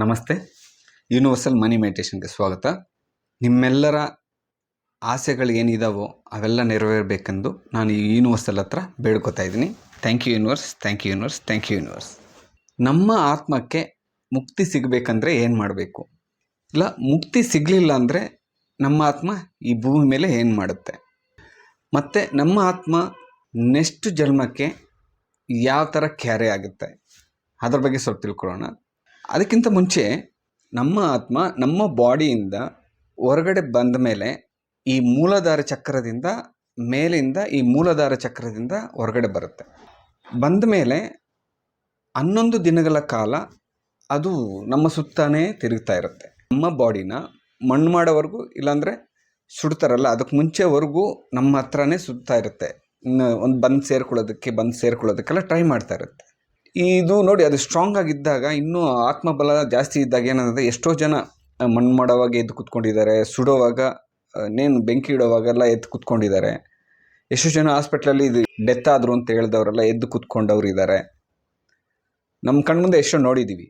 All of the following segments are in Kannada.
ನಮಸ್ತೆ. ಯೂನಿವರ್ಸಲ್ ಮನಿ ಮೆಡಿಟೇಷನ್ಗೆ ಸ್ವಾಗತ. ನಿಮ್ಮೆಲ್ಲರ ಆಸೆಗಳು ಏನಿದಾವೋ ಅವೆಲ್ಲ ನೆರವೇರಬೇಕೆಂದು ನಾನು ಈ ಯೂನಿವರ್ಸಲ್ ಹತ್ರ ಬೇಡ್ಕೋತಾ ಇದ್ದೀನಿ. Thank you universe thank you universe thank you universe ನಮ್ಮ ಆತ್ಮಕ್ಕೆ ಮುಕ್ತಿ ಸಿಗಬೇಕಂದ್ರೆ ಏನು ಮಾಡಬೇಕು? ಇಲ್ಲ, ಮುಕ್ತಿ ಸಿಗಲಿಲ್ಲ ಅಂದರೆ ನಮ್ಮ ಆತ್ಮ ಈ ಭೂಮಿ ಮೇಲೆ ಏನು ಮಾಡುತ್ತೆ? ಮತ್ತು ನಮ್ಮ ಆತ್ಮ ನೆಕ್ಸ್ಟ್ ಜನ್ಮಕ್ಕೆ ಯಾವ ಥರ ಕ್ಯಾರಿ ಆಗುತ್ತೆ? ಅದ್ರ ಬಗ್ಗೆ ಸ್ವಲ್ಪ ತಿಳ್ಕೊಳ್ಳೋಣ. ಅದಕ್ಕಿಂತ ಮುಂಚೆ ನಮ್ಮ ಆತ್ಮ, ನಮ್ಮ ಬಾಡಿಯಿಂದ ಹೊರಗಡೆ ಬಂದ ಮೇಲೆ ಈ ಮೂಲಧಾರ ಚಕ್ರದಿಂದ ಮೇಲಿಂದ ಈ ಮೂಲಧಾರ ಚಕ್ರದಿಂದ ಹೊರಗಡೆ ಬರುತ್ತೆ. ಬಂದ ಮೇಲೆ ಹನ್ನೊಂದು ದಿನಗಳ ಕಾಲ ಅದು ನಮ್ಮ ಸುತ್ತಾನೇ ತಿರುಗ್ತಾ ಇರುತ್ತೆ. ನಮ್ಮ ಬಾಡಿನ ಮಣ್ಣು ಮಾಡೋವರೆಗೂ ಇಲ್ಲಾಂದರೆ ಸುಡ್ತಾರಲ್ಲ, ಅದಕ್ಕೆ ಮುಂಚೆವರೆಗೂ ನಮ್ಮ ಹತ್ರನೇ ಸುತ್ತಾ ಇರುತ್ತೆ. ಒಂದು ಬಂದು ಸೇರ್ಕೊಳ್ಳೋದಕ್ಕೆ, ಬಂದು ಸೇರ್ಕೊಳ್ಳೋದಕ್ಕೆಲ್ಲ ಟ್ರೈ ಮಾಡ್ತಾ ಇರುತ್ತೆ. ಇದು ನೋಡಿ, ಅದು ಸ್ಟ್ರಾಂಗ್ ಆಗಿದ್ದಾಗ, ಇನ್ನೂ ಆತ್ಮಬಲ ಜಾಸ್ತಿ ಇದ್ದಾಗ ಏನಂದರೆ, ಎಷ್ಟೋ ಜನ ಮಣ್ಣು ಮಾಡೋವಾಗ ಎದ್ದು ಕೂತ್ಕೊಂಡಿದ್ದಾರೆ, ಸುಡೋವಾಗ ನೇನು ಬೆಂಕಿ ಇಡೋವಾಗೆಲ್ಲ ಎದ್ದು ಕೂತ್ಕೊಂಡಿದ್ದಾರೆ. ಎಷ್ಟೋ ಜನ ಹಾಸ್ಪಿಟ್ಲಲ್ಲಿ ಇದು ಡೆತ್ ಆದರು ಅಂತ ಹೇಳಿದವರೆಲ್ಲ ಎದ್ದು ಕುತ್ಕೊಂಡವ್ರು ಇದ್ದಾರೆ ನಮ್ಮ ಕಣ್ಮುಂದೆ ಎಷ್ಟೋ ನೋಡಿದ್ದೀವಿ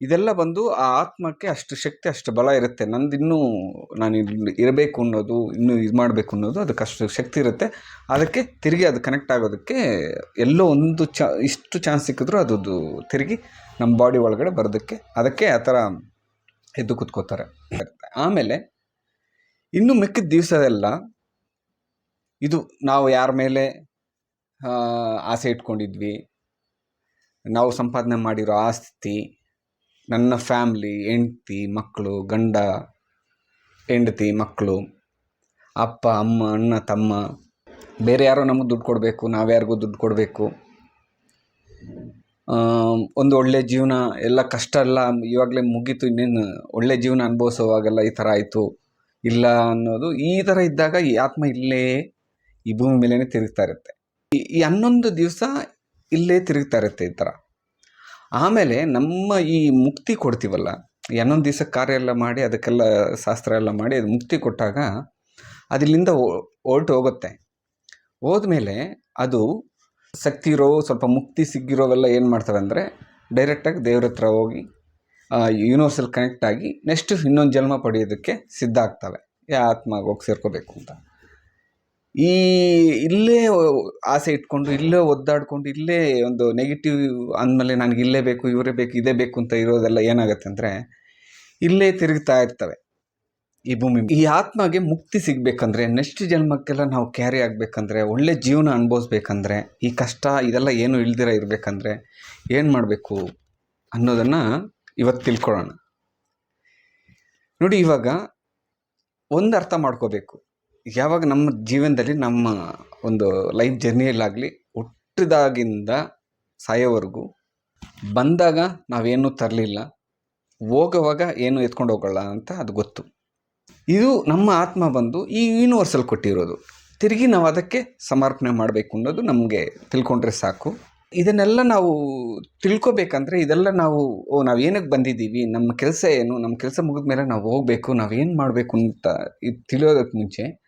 ಇದೆಲ್ಲ ಬಂದು ಆ ಆತ್ಮಕ್ಕೆ ಅಷ್ಟು ಶಕ್ತಿ, ಅಷ್ಟು ಬಲ ಇರುತ್ತೆ. ನಂದು ಇನ್ನೂ ನಾನು ಇಲ್ಲಿ ಇರಬೇಕು ಅನ್ನೋದು, ಇನ್ನೂ ಇದು ಮಾಡಬೇಕು ಅನ್ನೋದು ಅದಕ್ಕೆ ಅಷ್ಟು ಶಕ್ತಿ ಇರುತ್ತೆ. ಅದಕ್ಕೆ ತಿರುಗಿ ಅದು ಕನೆಕ್ಟ್ ಆಗೋದಕ್ಕೆ ಎಲ್ಲೋ ಒಂದು ಚ, ಇಷ್ಟು ಚಾನ್ಸ್ ಸಿಕ್ಕಿದ್ರೂ ಅದು ತಿರುಗಿ ನಮ್ಮ ಬಾಡಿ ಒಳಗಡೆ ಬರೋದಕ್ಕೆ ಅದಕ್ಕೆ ಆ ಥರ ಎದ್ದು ಕೂತ್ಕೋತಾರೆ. ಆಮೇಲೆ ಇನ್ನು ಮಿಕ್ಕಿದ ದಿವಸದೆಲ್ಲ ಇದು ನಾವು ಯಾರ ಮೇಲೆ ಆಸೆ ಇಟ್ಕೊಂಡಿದ್ವಿ, ನಾವು ಸಂಪಾದನೆ ಮಾಡಿರೋ ಆಸ್ತಿ ನನ್ನ ಫ್ಯಾಮ್ಲಿ, ಹೆಂಡ್ತಿ ಮಕ್ಕಳು ಗಂಡ, ಹೆಂಡತಿ ಮಕ್ಕಳು ಅಪ್ಪ, ಅಮ್ಮ, ಅಣ್ಣ, ತಮ್ಮ, ಬೇರೆ ಯಾರೋ ನಮಗೆ ದುಡ್ಡು ಕೊಡಬೇಕು ನಾವ್ಯಾರಿಗೂ ದುಡ್ಡು ಕೊಡಬೇಕು. ಒಂದು ಒಳ್ಳೆ ಜೀವನ, ಎಲ್ಲ ಕಷ್ಟ ಎಲ್ಲ ಇವಾಗಲೇ ಮುಗೀತು, ಇನ್ನೇನು ಒಳ್ಳೆ ಜೀವನ ಅನುಭವಿಸೋವಾಗೆಲ್ಲ ಈ ಥರ ಆಯಿತು, ಇಲ್ಲ ಅನ್ನೋದು ಈ ಥರ ಇದ್ದಾಗ ಈ ಆತ್ಮ ಇಲ್ಲೇ ಈ ಭೂಮಿ ಮೇಲೇ ತಿರುಗ್ತಾ ಇರುತ್ತೆ. ಈ- ಈ ಹನ್ನೊಂದು ದಿವಸ ಇಲ್ಲೇ ತಿರುಗ್ತಾ ಇರುತ್ತೆ ಈ ಥರ. ಆಮೇಲೆ ನಮ್ಮ ಈ ಮುಕ್ತಿ ಕೊಡ್ತೀವಲ್ಲ ಏನೊಂದು ದಿವಸ ಕಾರ್ಯ ಎಲ್ಲ ಮಾಡಿ, ಅದಕ್ಕೆಲ್ಲ ಶಾಸ್ತ್ರ ಎಲ್ಲ ಮಾಡಿ, ಅದು ಮುಕ್ತಿ ಕೊಟ್ಟಾಗ ಅದಿಲ್ಲಿಂದ ಹೊರಟು ಹೋಗುತ್ತೆ. ಹೋದ್ಮೇಲೆ ಅದು ಶಕ್ತಿ ಇರೋ ಸ್ವಲ್ಪ ಮುಕ್ತಿ ಸಿಗ್ಗಿರೋವೆಲ್ಲ ಏನು ಮಾಡ್ತವೆ ಅಂದರೆ ಡೈರೆಕ್ಟಾಗಿ ದೇವ್ರ ಹತ್ರ ಹೋಗಿ ಯೂನಿವರ್ಸಲ್ ಕನೆಕ್ಟ್ ಆಗಿ ನೆಕ್ಸ್ಟ್ ಇನ್ನೊಂದು ಜನ್ಮ ಪಡೆಯೋದಕ್ಕೆ ಸಿದ್ಧ ಆಗ್ತವೆ. ಯಾ ಆತ್ಮ ಹೋಗಿ ಸೇರ್ಕೋಬೇಕು ಅಂತ. ಈ ಇಲ್ಲೇ ಆಸೆ ಇಟ್ಕೊಂಡು, ಇಲ್ಲೇ ಒದ್ದಾಡ್ಕೊಂಡು, ಇಲ್ಲೇ ಒಂದು ನೆಗೆಟಿವ್ ಅಂದಮೇಲೆ ನನಗೆ ಇಲ್ಲೇ ಬೇಕು, ಇವರೇ ಬೇಕು, ಇದೇ ಬೇಕು ಅಂತ ಇರೋದೆಲ್ಲ ಏನಾಗುತ್ತೆ ಅಂದರೆ, ಇಲ್ಲೇ ತಿರುಗ್ತಾ ಇರ್ತವೆ ಈ ಭೂಮಿ ಈ ಆತ್ಮಗೆ ಮುಕ್ತಿ ಸಿಗಬೇಕಂದ್ರೆ ನೆಕ್ಸ್ಟ್ ಜನ್ಮಕ್ಕೆಲ್ಲ ನಾವು ಕ್ಯಾರಿ ಆಗಬೇಕಂದ್ರೆ, ಒಳ್ಳೆ ಜೀವನ ಅನುಭವಿಸ್ಬೇಕಂದ್ರೆ, ಈ ಕಷ್ಟ ಇದೆಲ್ಲ ಏನು ಇಲ್ದಿರ ಇರಬೇಕಂದ್ರೆ ಏನು ಮಾಡಬೇಕು ಅನ್ನೋದನ್ನು ಇವತ್ತು ತಿಳ್ಕೊಳ್ಳೋಣ. ನೋಡಿ ಇವಾಗ ಒಂದು ಅರ್ಥ ಮಾಡ್ಕೋಬೇಕು. ಯಾವಾಗ ನಮ್ಮ ಜೀವನದಲ್ಲಿ ನಮ್ಮ ಒಂದು ಲೈಫ್ ಜರ್ನಿಯಲ್ಲಾಗಲಿ ಹುಟ್ಟಿದಾಗಿಂದ ಸಾಯೋವರೆಗೂ ಬಂದಾಗ ನಾವೇನೂ ತರಲಿಲ್ಲ, ಹೋಗೋವಾಗ ಏನು ಎತ್ಕೊಂಡು ಹೋಗೋಲ್ಲ ಅಂತ ಅದು ಗೊತ್ತು. ಇದು ನಮ್ಮ ಆತ್ಮ ಬಂದು ಈ ಯೂನಿವರ್ಸಲ್ ಕೊಟ್ಟಿರೋದು. ತಿರುಗಿ ನಾವು ಅದಕ್ಕೆ ಸಮರ್ಪಣೆ ಮಾಡಬೇಕು ಅನ್ನೋದು ನಮಗೆ ತಿಳ್ಕೊಂಡ್ರೆ ಸಾಕು. ಇದನ್ನೆಲ್ಲ ನಾವು ತಿಳ್ಕೊಬೇಕಂದ್ರೆ ಇದೆಲ್ಲ ನಾವು, ಓ, ನಾವು ಏನಕ್ಕೆ ಬಂದಿದ್ದೀವಿ, ನಮ್ಮ ಕೆಲಸ ಏನು, ನಮ್ಮ ಕೆಲಸ ಮುಗಿದ ಮೇಲೆ ನಾವು ಹೋಗಬೇಕು, ನಾವೇನು ಮಾಡಬೇಕು ಅಂತ ಇದು ತಿಳಿಯೋದಕ್ಕೆ ಮುಂಚೆ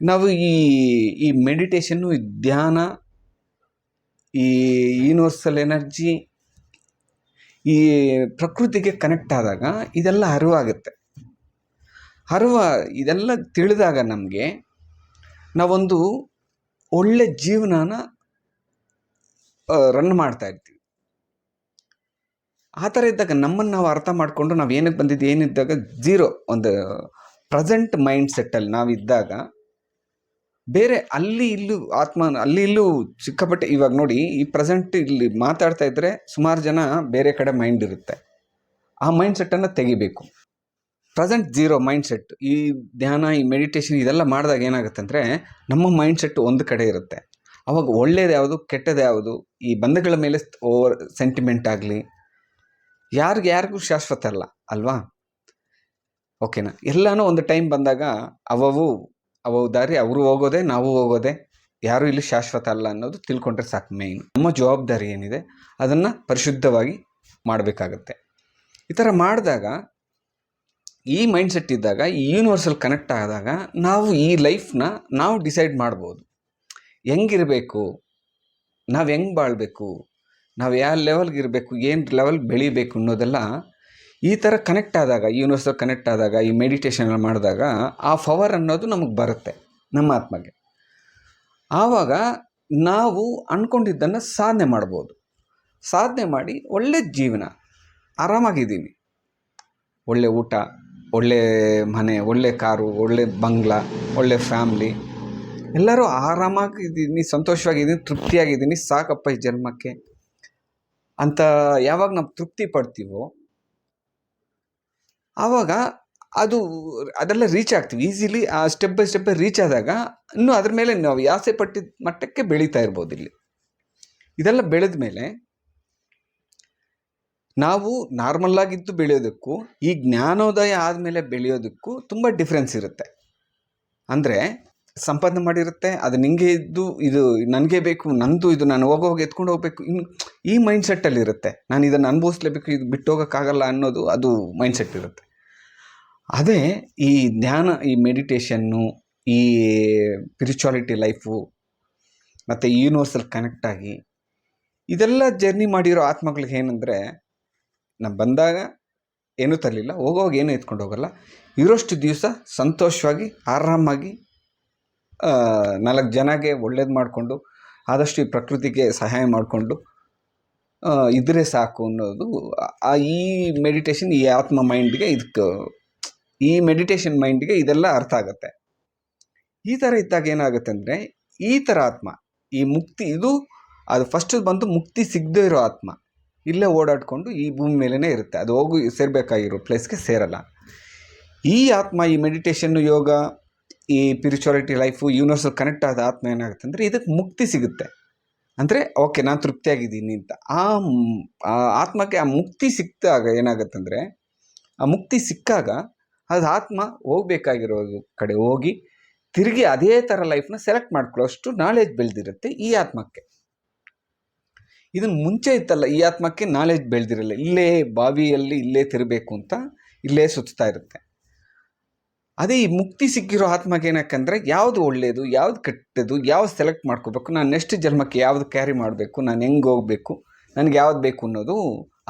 ನಾವು ಈ ಈ ಮೆಡಿಟೇಷನ್ನು ಈ ಧ್ಯಾನ, ಈ ಯೂನಿವರ್ಸಲ್ ಎನರ್ಜಿ ಈ ಪ್ರಕೃತಿಗೆ ಕನೆಕ್ಟ್ ಆದಾಗ ಇದೆಲ್ಲ ಅರಿವಾಗುತ್ತೆ. ಅರಿವ ಇದೆಲ್ಲ ತಿಳಿದಾಗ ನಮಗೆ ನಾವೊಂದು ಒಳ್ಳೆ ಜೀವನನ ರನ್ ಮಾಡ್ತಾ ಇರ್ತೀವಿ. ಆ ಥರ ಇದ್ದಾಗ ನಮ್ಮನ್ನು ನಾವು ಅರ್ಥ ಮಾಡಿಕೊಂಡು ನಾವು ಏನಕ್ಕೆ ಬಂದಿದ್ದು, ಏನಿದ್ದಾಗ ಜೀರೋ ಒಂದು ಪ್ರೆಸೆಂಟ್ ಮೈಂಡ್ ಸೆಟ್ಟಲ್ಲಿ ನಾವಿದ್ದಾಗ ಬೇರೆ ಅಲ್ಲಿ ಇಲ್ಲೂ ಆತ್ಮ, ಅಲ್ಲಿ ಇಲ್ಲೂ ಸಿಕ್ಕಾಪಟ್ಟೆ ಇವಾಗ ನೋಡಿ, ಈ ಪ್ರೆಸೆಂಟ್ ಇಲ್ಲಿ ಮಾತಾಡ್ತಾ ಇದ್ದರೆ ಸುಮಾರು ಜನ ಬೇರೆ ಕಡೆ ಮೈಂಡ್ ಇರುತ್ತೆ. ಆ ಮೈಂಡ್ ಸೆಟ್ಟನ್ನು ತೆಗಿಬೇಕು. ಪ್ರೆಸೆಂಟ್ ಜೀರೋ ಮೈಂಡ್ ಸೆಟ್ ಈ ಧ್ಯಾನ, ಈ ಮೆಡಿಟೇಷನ್ ಇದೆಲ್ಲ ಮಾಡಿದಾಗ ಏನಾಗುತ್ತೆ ಅಂದರೆ ನಮ್ಮ ಮೈಂಡ್ ಸೆಟ್ ಒಂದು ಕಡೆ ಇರುತ್ತೆ. ಅವಾಗ ಒಳ್ಳೇದು ಯಾವುದು ಕೆಟ್ಟದ್ದು ಯಾವುದು, ಈ ಬಂಧಗಳ ಮೇಲೆ ಓವರ್ ಸೆಂಟಿಮೆಂಟ್ ಆಗಲಿ, ಯಾರಿಗೆ, ಯಾರಿಗೂ ಶಾಶ್ವತ ಅಲ್ಲ, ಅಲ್ವಾ? ಓಕೆನಾ ಎಲ್ಲನೂ ಒಂದು ಟೈಮ್ ಬಂದಾಗ ಅವವು ಅವವು ದಾರಿ ಅವರು ಹೋಗೋದೆ, ನಾವು ಹೋಗೋದೆ, ಯಾರೂ ಇಲ್ಲಿ ಶಾಶ್ವತ ಅಲ್ಲ ಅನ್ನೋದು ತಿಳ್ಕೊಂಡ್ರೆ ಸಾಕು ಮೇಯ್ನ್ ನಮ್ಮ ಜವಾಬ್ದಾರಿ ಏನಿದೆ, ಅದನ್ನು ಪರಿಶುದ್ಧವಾಗಿ ಮಾಡಬೇಕಾಗತ್ತೆ. ಈ ಥರ ಮಾಡಿದಾಗ, ಈ ಮೈಂಡ್ಸೆಟ್ ಇದ್ದಾಗ, ಈ ಯೂನಿವರ್ಸಲ್ ಕನೆಕ್ಟ್ ಆದಾಗ, ನಾವು ಈ ಲೈಫ್ನ ನಾವು ಡಿಸೈಡ್ ಮಾಡ್ಬೋದು. ಹೆಂಗಿರಬೇಕು, ನಾವು ಹೆಂಗೆ ಬಾಳಬೇಕು, ನಾವು ಯಾವ ಲೆವೆಲ್ಗೆ ಇರಬೇಕು, ಏನು ಲೆವೆಲ್ ಬೆಳಿಬೇಕು ಅನ್ನೋದೆಲ್ಲ ಈ ಥರ ಕನೆಕ್ಟ್ ಆದಾಗ ಯೂನಿವರ್ಸಲ್ ಕನೆಕ್ಟ್ ಆದಾಗ, ಈ ಮೆಡಿಟೇಷನ್ ಮಾಡಿದಾಗ ಆ ಪವರ್ ಅನ್ನೋದು ನಮಗೆ ಬರುತ್ತೆ, ನಮ್ಮ ಆತ್ಮಗೆ. ಆವಾಗ ನಾವು ಅಂದ್ಕೊಂಡಿದ್ದನ್ನು ಸಾಧನೆ ಮಾಡ್ಬೋದು. ಸಾಧನೆ ಮಾಡಿ ಒಳ್ಳೆ ಜೀವನ, ಆರಾಮಾಗಿದ್ದೀನಿ. ಒಳ್ಳೆ ಊಟ, ಒಳ್ಳೆ ಮನೆ, ಒಳ್ಳೆ ಕಾರು, ಒಳ್ಳೆ ಬಂಗ್ಲಾ, ಒಳ್ಳೆ ಫ್ಯಾಮ್ಲಿ ಎಲ್ಲರೂ ಆರಾಮಾಗಿದ್ದೀನಿ, ಸಂತೋಷವಾಗಿದ್ದೀನಿ, ತೃಪ್ತಿಯಾಗಿದ್ದೀನಿ, ಸಾಕಪ್ಪ ಈ ಜನ್ಮಕ್ಕೆ ಅಂತ ಯಾವಾಗ ನಾವು ತೃಪ್ತಿ ಪಡ್ತೀವೋ ಆವಾಗ ಅದು ಅದೆಲ್ಲ ರೀಚ್ ಆಗ್ತೀವಿ. ಈಸಿಲಿ ಆ ಸ್ಟೆಪ್ ಬೈ ಸ್ಟೆಪ್ ರೀಚ್ ಆದಾಗ ಇನ್ನೂ ಅದ್ರ ಮೇಲೆ ನಾವು ಆಸೆ ಪಟ್ಟಿದ ಮಟ್ಟಕ್ಕೆ ಬೆಳೀತಾ ಇರ್ಬೋದು ಇಲ್ಲಿ. ಇದೆಲ್ಲ ಬೆಳೆದ ಮೇಲೆ ನಾವು ನಾರ್ಮಲ್ ಆಗಿದ್ದು ಬೆಳೆಯೋದಕ್ಕೂ, ಈ ಜ್ಞಾನೋದಯ ಆದಮೇಲೆ ಬೆಳೆಯೋದಕ್ಕೂ ತುಂಬ ಡಿಫ್ರೆನ್ಸ್ ಇರುತ್ತೆ. ಅಂದರೆ ಸಂಪಾದನೆ ಮಾಡಿರುತ್ತೆ, ಅದು ನಿಮಗೆ ಇದ್ದು ಇದು ನನಗೆ ಬೇಕು, ನಂದು ಇದು, ನಾನು ಹೋಗೋವಾಗ ಎತ್ಕೊಂಡು ಹೋಗ್ಬೇಕು. ಇನ್ನು ಈ ಮೈಂಡ್ಸೆಟ್ಟಲ್ಲಿರುತ್ತೆ ನಾನು ಇದನ್ನು ಅನುಭವಿಸ್ಲೇಬೇಕು, ಇದು ಬಿಟ್ಟು ಹೋಗೋಕ್ಕಾಗಲ್ಲ ಅನ್ನೋದು, ಅದು ಮೈಂಡ್ಸೆಟ್ ಇರುತ್ತೆ. ಅದೇ ಈ ಧ್ಯಾನ, ಈ ಮೆಡಿಟೇಷನ್ನು ಈ ಸ್ಪಿರಿಚುವಾಲಿಟಿ ಲೈಫು ಮತ್ತು ಯೂನಿವರ್ಸಲ್ ಕನೆಕ್ಟ್ ಆಗಿ ಇದೆಲ್ಲ ಜರ್ನಿ ಮಾಡಿರೋ ಆತ್ಮಗಳಿಗೆ ಏನಂದರೆ, ನಾನು ಬಂದಾಗ ಏನೂ ತರಲಿಲ್ಲ, ಹೋಗೋವಾಗ ಏನೂ ಎತ್ಕೊಂಡು ಹೋಗಲ್ಲ. ಇರೋಷ್ಟು ದಿವಸ ಸಂತೋಷವಾಗಿ, ಆರಾಮಾಗಿ ನಾಲ್ಕು ಜನಗೆ ಒಳ್ಳೇದು ಮಾಡಿಕೊಂಡು, ಆದಷ್ಟು ಈ ಪ್ರಕೃತಿಗೆ ಸಹಾಯ ಮಾಡಿಕೊಂಡು ಇದ್ರೆ ಸಾಕು ಅನ್ನೋದು ಆ, ಈ ಮೆಡಿಟೇಷನ್ ಈ ಆತ್ಮ ಮೈಂಡ್ಗೆ ಇದಕ್ಕೆ ಈ ಮೆಡಿಟೇಷನ್ ಮೈಂಡ್ಗೆ ಇದೆಲ್ಲ ಅರ್ಥ ಆಗುತ್ತೆ. ಈ ಥರ ಇದ್ದಾಗ ಏನಾಗುತ್ತೆ ಅಂದರೆ, ಈ ಥರ ಆತ್ಮ, ಈ ಮುಕ್ತಿ, ಇದು ಅದು ಫಸ್ಟ್ ಬಂದು ಮುಕ್ತಿ ಸಿಗದೇ ಇರೋ ಆತ್ಮ, ಇಲ್ಲೇ ಓಡಾಡಿಕೊಂಡು ಈ ಭೂಮಿ ಮೇಲೇ ಇರುತ್ತೆ. ಅದು ಹೋಗಿ, ಸೇರಬೇಕಾಗಿರೋ ಪ್ಲೇಸ್ಗೆ ಸೇರಲ್ಲ. ಈ ಆತ್ಮ, ಈ ಮೆಡಿಟೇಷನ್ನು ಯೋಗ, ಈ ಸ್ಪಿರಿಚುವಾಲಿಟಿ ಲೈಫು ಯೂನಿವರ್ಸಲ್ ಕನೆಕ್ಟ್ ಆದ ಆತ್ಮ ಏನಾಗುತ್ತೆ ಅಂದರೆ, ಇದಕ್ಕೆ ಮುಕ್ತಿ ಸಿಗುತ್ತೆ. ಅಂದರೆ ಓಕೆ ನಾನು ತೃಪ್ತಿಯಾಗಿದ್ದೀನಿ ಅಂತ. ಆ ಆತ್ಮಕ್ಕೆ ಆ ಮುಕ್ತಿ ಸಿಕ್ಕಿದಾಗ ಏನಾಗುತ್ತೆ ಅಂದರೆ, ಆ ಮುಕ್ತಿ ಸಿಕ್ಕಾಗ ಅದು ಆತ್ಮ ಹೋಗ್ಬೇಕಾಗಿರೋದು ಕಡೆ ಹೋಗಿ ತಿರುಗಿ ಅದೇ ಥರ ಲೈಫ್ನ ಸೆಲೆಕ್ಟ್ ಮಾಡ್ಕೊಳ್ಳೋಷ್ಟು ನಾಲೆಜ್ ಬೆಳೆದಿರುತ್ತೆ ಈ ಆತ್ಮಕ್ಕೆ. ಇದನ್ನು ಮುಂಚೆ ಇತ್ತಲ್ಲ, ಈ ಆತ್ಮಕ್ಕೆ ನಾಲೆಜ್ ಬೆಳೆದಿರಲ್ಲ, ಇಲ್ಲೇ ಬಾವಿಯಲ್ಲಿ ಇಲ್ಲೇ ತಿರಬೇಕು ಅಂತ ಇಲ್ಲೇ ಸುತ್ತಾ ಇರುತ್ತೆ. ಅದೇ ಈ ಮುಕ್ತಿ ಸಿಕ್ಕಿರೋ ಆತ್ಮಕ್ಕೆ ಯಾವುದು ಒಳ್ಳೆಯದು ಯಾವ್ದು ಕೆಟ್ಟದ್ದು, ಯಾವ್ದು ಸೆಲೆಕ್ಟ್ ಮಾಡ್ಕೋಬೇಕು, ನಾನು ನೆಕ್ಸ್ಟ್ ಜನ್ಮಕ್ಕೆ ಯಾವ್ದು ಕ್ಯಾರಿ ಮಾಡಬೇಕು, ನಾನು ಹೆಂಗೆ ಹೋಗಬೇಕು, ನನಗೆ ಯಾವ್ದು ಬೇಕು ಅನ್ನೋದು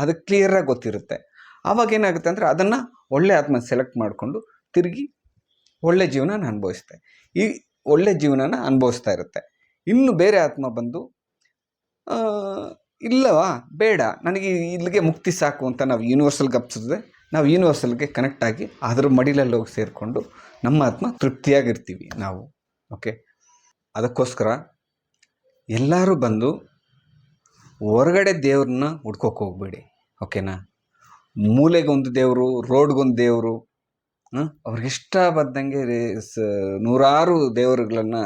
ಅದಕ್ಕೆ ಕ್ಲಿಯರಾಗಿ ಗೊತ್ತಿರುತ್ತೆ. ಆವಾಗ ಏನಾಗುತ್ತೆ ಅಂದರೆ ಅದನ್ನು ಒಳ್ಳೆ ಆತ್ಮ ಸೆಲೆಕ್ಟ್ ಮಾಡಿಕೊಂಡು ತಿರುಗಿ ಒಳ್ಳೆ ಜೀವನನ ಅನುಭವಿಸುತ್ತೆ ಈ ಒಳ್ಳೆ ಜೀವನನ ಅನುಭವಿಸ್ತಾ ಇರುತ್ತೆ. ಇನ್ನು ಬೇರೆ ಆತ್ಮ ಬಂದು ಇಲ್ಲವಾ, ಬೇಡ, ನನಗೆ ಇಲ್ಲಿಗೆ ಮುಕ್ತಿ ಸಾಕು ಅಂತ ನಾವು ಯೂನಿವರ್ಸಲ್ಗೆ ಹಬ್ಸಿದ್ರೆ ನಾವು ಯೂನಿವರ್ಸಲ್ಗೆ ಕನೆಕ್ಟ್ ಆಗಿ ಅದ್ರ ಮಡಿಲಲ್ಲಿ ಹೋಗಿ ಸೇರಿಕೊಂಡು ನಮ್ಮ ಆತ್ಮ ತೃಪ್ತಿಯಾಗಿರ್ತೀವಿ ನಾವು. ಓಕೆ ಅದಕ್ಕೋಸ್ಕರ ಎಲ್ಲರೂ ಬಂದು ಹೊರಗಡೆ ದೇವ್ರನ್ನ ಹುಡ್ಕೋಕೆ ಹೋಗ್ಬೇಡಿ. ಓಕೆನಾ ಮೂಲೆಗೊಂದು ದೇವರು, ರೋಡ್ಗೊಂದು ದೇವರು ಅವ್ರಿಗೆ ಇಷ್ಟ ಬಂದಂಗೆ ಸ ನೂರಾರು ದೇವರುಗಳನ್ನು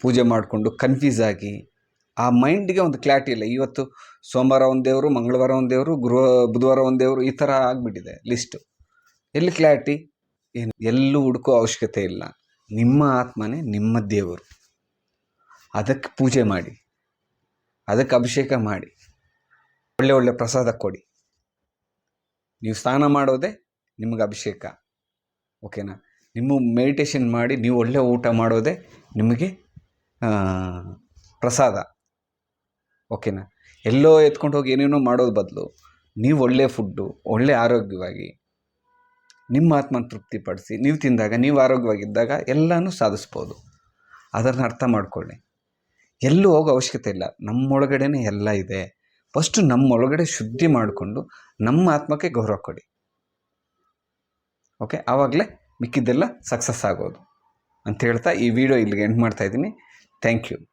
ಪೂಜೆ ಮಾಡಿಕೊಂಡು ಕನ್ಫ್ಯೂಸ್ ಆಗಿ ಆ ಮೈಂಡ್ಗೆ ಒಂದು ಕ್ಲಾರಿಟಿ ಇಲ್ಲ. ಇವತ್ತು ಸೋಮವಾರ ಒಂದು ದೇವರು, ಮಂಗಳವಾರ ಒಂದು ದೇವರು ಗೃಹ ಬುಧವಾರ ಒಂದು ದೇವರು ಈ ಥರ ಆಗಿಬಿಟ್ಟಿದೆ ಲಿಸ್ಟು ಎಲ್ಲಿ ಕ್ಲಾರಿಟಿ ಏನು? ಎಲ್ಲೂ ಹುಡುಕೋ ಅವಶ್ಯಕತೆ ಇಲ್ಲ. ನಿಮ್ಮ ಆತ್ಮನೇ ನಿಮ್ಮ ದೇವರು. ಅದಕ್ಕೆ ಪೂಜೆ ಮಾಡಿ. ಅದಕ್ಕೆ ಅಭಿಷೇಕ ಮಾಡಿ. ಒಳ್ಳೆ ಒಳ್ಳೆ ಪ್ರಸಾದ ಕೊಡಿ. ನೀವು ಸ್ನಾನ ಮಾಡೋದೇ ನಿಮ್ಗೆ ಅಭಿಷೇಕ. ಓಕೆನಾ? ನಿಮ್ಮ ಮೆಡಿಟೇಷನ್ ಮಾಡಿ ನೀವು ಒಳ್ಳೆ ಊಟ ಮಾಡೋದೇ ನಿಮಗೆ ಪ್ರಸಾದ. ಓಕೆನಾ? ಎಲ್ಲೋ ಎತ್ಕೊಂಡು ಹೋಗಿ ಏನೇನೋ ಮಾಡೋದು ಬದಲು ನೀವು ಒಳ್ಳೆ ಫುಡ್ಡು ಒಳ್ಳೆ ಆರೋಗ್ಯವಾಗಿ ನಿಮ್ಮ ಆತ್ಮನ ತೃಪ್ತಿಪಡಿಸಿ ನೀವು ತಿಂದಾಗ, ನೀವು ಆರೋಗ್ಯವಾಗಿದ್ದಾಗ ಎಲ್ಲನೂ ಸಾಧಿಸ್ಬೋದು. ಅದನ್ನು ಅರ್ಥ ಮಾಡ್ಕೊಳ್ಳಿ. ಎಲ್ಲೂ ಹೋಗೋ ಅವಶ್ಯಕತೆ ಇಲ್ಲ. ನಮ್ಮೊಳಗಡೆನೇ ಎಲ್ಲ ಇದೆ. ಫಸ್ಟು ನಮ್ಮೊಳಗಡೆ ಶುದ್ಧಿ ಮಾಡಿಕೊಂಡು ನಮ್ಮ ಆತ್ಮಕ್ಕೆ ಗೌರವ ಕೊಡಿ. ಓಕೆ ಆವಾಗಲೇ ಮಿಕ್ಕಿದ್ದೆಲ್ಲ ಸಕ್ಸಸ್ ಆಗೋದು. ಅಂತ ಹೇಳ್ತಾ ಈ ವಿಡಿಯೋ ಇಲ್ಲಿಗೆ ಎಂಡ್ ಮಾಡ್ತಾ ಇದ್ದೀನಿ. Thank you